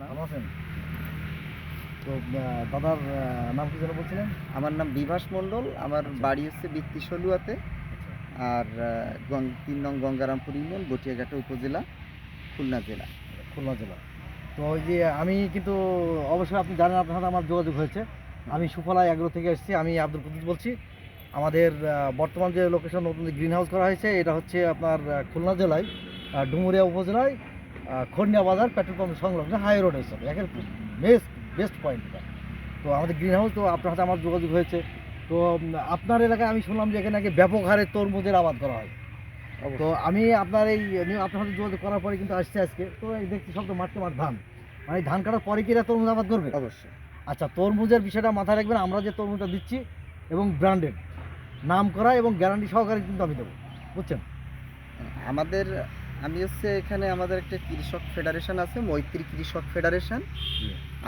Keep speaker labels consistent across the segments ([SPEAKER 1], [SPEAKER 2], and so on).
[SPEAKER 1] ভালো আছেন তো দাদার নাম কি যেন বলছিলেন?
[SPEAKER 2] আমার নাম বিভাস মণ্ডল আমার বাড়ি হচ্ছে বৃত্তি সলুয়াতে আর গং- তিন নং গঙ্গারামপুর ইউনিয়ন বটিয়াঘাটা উপজেলা খুলনা জেলা।
[SPEAKER 1] খুলনা জেলা। তো ওই যে আমি কিন্তু অবশ্যই আপনি জানেন আপনার সাথে আমার যোগাযোগ হয়েছে। আমি সুফলা এগ্রো থেকে এসেছি আমি আব্দুল কুদ্দুস বলছি। আমাদের বর্তমান যে লোকেশন নতুন গ্রিন হাউস করা হয়েছে এটা হচ্ছে আপনার খুলনা জেলায় ডুমুরিয়া উপজেলায়। খন্ডিয়া বাজার পেট্রোল পাম্প সংলগ্ন হাই রোড হিসাবে একের বেস্ট বেস্ট পয়েন্ট এটা। তো আমাদের গ্রিন হাউস তো আপনার সাথে আমার যোগাযোগ হয়েছে। তো আপনার এলাকায় আমি শুনলাম যে এখানে নাকি ব্যাপক হারে তরমুজের আবাদ করা হয়। তো আমি আপনার এই আপনার সাথে যোগাযোগ করার পরে কিন্তু আসছে আজকে। তো এই দেখছি সব তো মাঠকে মাঠ ধান। মানে ধান কাটার পরে কি এরা তরমুজ আবাদ করবে?
[SPEAKER 2] অবশ্যই।
[SPEAKER 1] আচ্ছা তরমুজের বিষয়টা মাথায় রাখবেন। আমরা যে তরমুজটা দিচ্ছি এবং ব্র্যান্ডেড নাম করা এবং গ্যারান্টি সহকারে কিন্তু আমি দেবো। বুঝছেন?
[SPEAKER 2] আমাদের আমি হচ্ছে এখানে আমাদের একটা কৃষক ফেডারেশন আছে মৈত্রী কৃষক ফেডারেশন।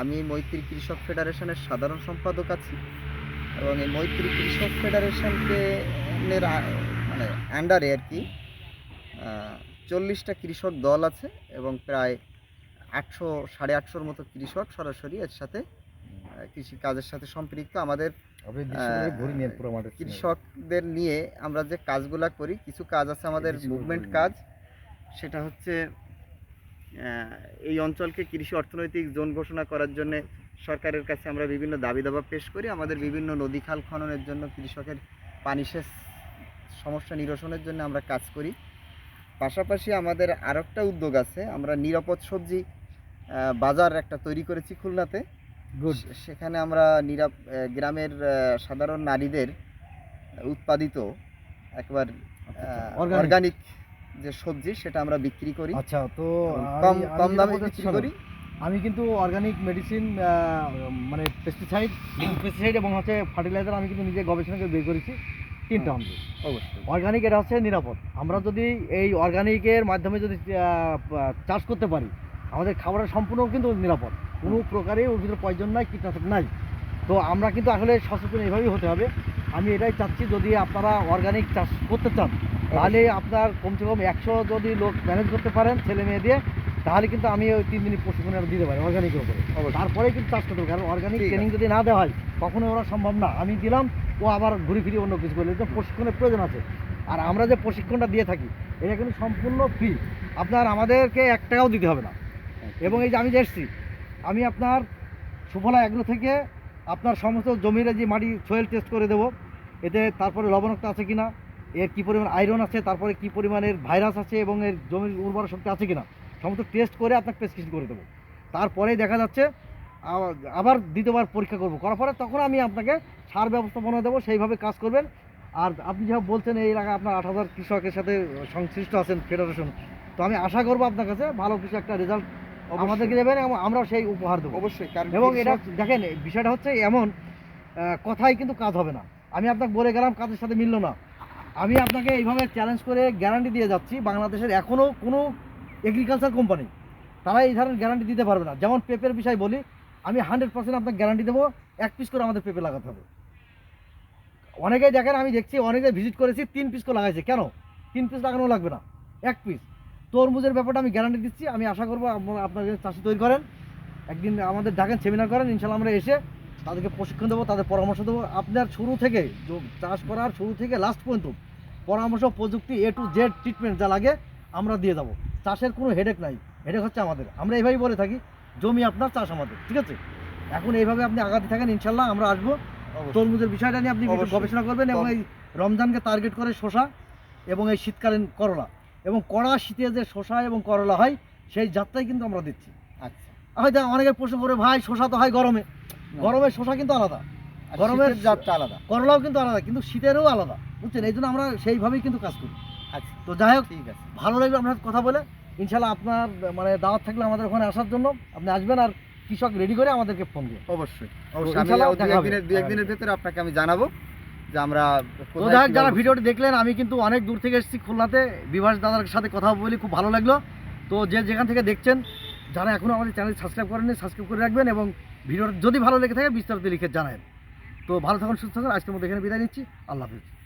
[SPEAKER 2] আমি মৈত্রী কৃষক ফেডারেশনের সাধারণ সম্পাদক আছি। এবং এই মৈত্রী কৃষক ফেডারেশনকে মানে আন্ডারে আর কি চল্লিশটা কৃষক দল আছে এবং প্রায় আটশো সাড়ে আটশোর মতো কৃষক সরাসরি এর সাথে কৃষি কাজের সাথে সম্পৃক্ত। আমাদের কৃষকদের নিয়ে আমরা যে কাজগুলা করি কিছু কাজ আছে আমাদের মুভমেন্ট কাজ। সেটা হচ্ছে এই অঞ্চলকে কৃষি অর্থনৈতিক জোন ঘোষণা করার জন্য সরকারের কাছে আমরা বিভিন্ন দাবি দাবা পেশ করি। আমাদের বিভিন্ন নদী খাল খননের জন্য কৃষকের পানি সেচ সমস্যা নিরসনের জন্য আমরা কাজ করি। পাশাপাশি আমাদের আরেকটা উদ্যোগ আছে আমরা নিরাপদ সবজি বাজার একটা তৈরি করেছি খুলনাতে।
[SPEAKER 1] গুড
[SPEAKER 2] সেখানে আমরা নিরাপ গ্রামের সাধারণ নারীদের উৎপাদিত একবার। অর্গানিক যে সবজি সেটা আমরা বিক্রি করি।
[SPEAKER 1] আচ্ছা তো
[SPEAKER 2] কম কম দামে বিক্রি করি।
[SPEAKER 1] আমি কিন্তু অর্গানিক মেডিসিন মানে পেস্টিসাইড পেস্টিসাইড এবং হচ্ছে ফার্টিলাইজার আমি কিন্তু নিজে গবেষণা করে বের করেছি তিনটা
[SPEAKER 2] হুম। অবশ্যই।
[SPEAKER 1] অর্গানিক এটা হচ্ছে নিরাপদ। আমরা যদি এই অর্গানিকের মাধ্যমে যদি চাষ করতে পারি আমাদের খাবারের সম্পূর্ণ কিন্তু নিরাপদ। কোনো প্রকারে ওর ভিতরে পয়জন নাই কীটনাশক নাই। তো আমরা কিন্তু আসলে সচেতন এভাবেই হতে হবে। আমি এটাই চাচ্ছি যদি আপনারা অর্গানিক চাষ করতে চান তাহলে আপনার কমসে কম একশো যদি লোক ম্যানেজ করতে পারেন ছেলে মেয়ে দিয়ে তাহলে কিন্তু আমি ওই তিন দিনই প্রশিক্ষণ আরও দিতে পারি অর্গানিকের উপরে তারপরে কিন্তু চাষ করতে কারণ অর্গানিক ট্রেনিং যদি না দেওয়া হয় কখনো ওরা সম্ভব না। আমি দিলাম ও আবার ঘুরে ফিরে অন্য কিছু করলে। প্রশিক্ষণের প্রয়োজন আছে। আর আমরা যে প্রশিক্ষণটা দিয়ে থাকি এটা কিন্তু সম্পূর্ণ ফ্রি আপনার আমাদেরকে এক টাকাও দিতে হবে না। এবং এই যে আমি যে এসছি আমি আপনার সুফলা এগুলো থেকে আপনার সমস্ত জমির যে মাটি সয়েল টেস্ট করে দেবো। এতে তারপরে লবণাক্ত আছে কিনা এর কী পরিমাণ আয়রন আছে তারপরে কী পরিমাণের ভাইরাস আছে এবং এর জমির উর্বর শক্তি আছে কিনা সমস্ত টেস্ট করে আপনাকে প্রেসক্রিপশন করে দেবো। তারপরেই দেখা যাচ্ছে আবার দ্বিতীয়বার পরীক্ষা করব। করার পরে তখন আমি আপনাকে সার ব্যবস্থাপনা দেবো সেইভাবে কাজ করবেন। আর আপনি যেভাবে বলছেন এই এলাকায় আপনার আট হাজার কৃষকের সাথে সংশ্লিষ্ট আছেন ফেডারেশন তো আমি আশা করব আপনার কাছে ভালো কিছু একটা রেজাল্ট আমাদেরকে দেবেন এবং আমরাও সেই উপহার দেবো।
[SPEAKER 2] অবশ্যই
[SPEAKER 1] এবং এটা দেখেন বিষয়টা হচ্ছে এমন কথাই কিন্তু কাজ হবে না। আমি আপনাকে বলে গেলাম কাজের সাথে মিললো না। আমি আপনাকে এইভাবে চ্যালেঞ্জ করে গ্যারান্টি দিয়ে যাচ্ছি, বাংলাদেশের এখনও কোনো এগ্রিকালচার কোম্পানি তারা এই ধরনের গ্যারান্টি দিতে পারবে না। যেমন পেপের বিষয় বলি, আমি হান্ড্রেড পার্সেন্ট আপনাকে গ্যারান্টি দেবো, এক পিস করে আমাদের পেঁপে লাগাতে হবে। অনেকেই দেখেন, আমি দেখছি, অনেকে ভিজিট করেছি, তিন পিস করে লাগাইছে। কেন? তিন পিস লাগানো লাগবে না, এক পিস তরমুজের ব্যাপারটা আমি গ্যারান্টি দিচ্ছি, আমি আশা করব আপনারা আপনাদের চাষি তৈরি করেন, একদিন আমাদের ডাকেন সেমিনার করেন, ইনশাল্লাহ আমরা এসে তাদেরকে প্রশিক্ষণ দেবো, তাদের পরামর্শ দেবো। আপনার শুরু থেকে চাষ করার শুরু থেকে লাস্ট পর্যন্ত পরামর্শ প্রযুক্তি এ টু জেড ট্রিটমেন্ট যা লাগে আমরা দিয়ে যাব। চাষের কোনো হেডেক নাই। হেডেক হচ্ছে আমাদের। আমরা এইভাবেই বলে থাকি জমি আপনার চাষ আমাদের ঠিক আছে? এখন এইভাবে আপনি আগাতে থাকেন ইনশাল্লাহ আমরা আসব। তরমুজের বিষয়টা নিয়ে আপনি গবেষণা করবেন এবং এই রমজানকে টার্গেট করে শশা এবং এই শীতকালীন করলা এবং কড়া শীতে যে শশা এবং করলা হয় সেই যাত্রাই কিন্তু আমরা দিচ্ছি।
[SPEAKER 2] আচ্ছা।
[SPEAKER 1] হয়তো অনেকে প্রশ্ন করে ভাই শশা তো হয় গরমে। গরমের শশা কিন্তু আলাদা। গরমের
[SPEAKER 2] জাতটা আলাদা।
[SPEAKER 1] করলাও কিন্তু আলাদা কিন্তু শীতেরও আলাদা বুঝছেন? এই জন্য আমরা সেইভাবেই কিন্তু কাজ করি।
[SPEAKER 2] আচ্ছা।
[SPEAKER 1] তো যাই হোক
[SPEAKER 2] ঠিক আছে।
[SPEAKER 1] ভালো লাগল আপনার সাথে কথা বলে। ইনশাল্লাহ আপনার মানে দাওয়াত থাকলে আমাদের ওখানে আসার জন্য আপনি আসবেন আর কৃষক রেডি করে আমাদেরকে ফোন দিয়ে
[SPEAKER 2] অবশ্যই। অবশ্যই দু একদিনের ভেতরে আপনাকে আমি জানাব যে আমরা
[SPEAKER 1] তো যাই হোক, যারা ভিডিওটি দেখলেন আমি কিন্তু অনেক দূর থেকে এসেছি খুলনাতে। বিভাস দাদার সাথে কথা বলি খুব ভালো লাগল। তো যে যেখান থেকে দেখছেন যারা এখনও আমাদের চ্যানেল সাবস্ক্রাইব করেননি সাবস্ক্রাইব করে রাখবেন এবং ভিডিওটা যদি ভালো লেগে থাকে বিস্তারিত লিখে জানাবেন। তো ভালো থাকুন সুস্থ থাকুন। আজকের মতো এখানে বিদায় নিচ্ছি। আল্লাহ হাফিজ।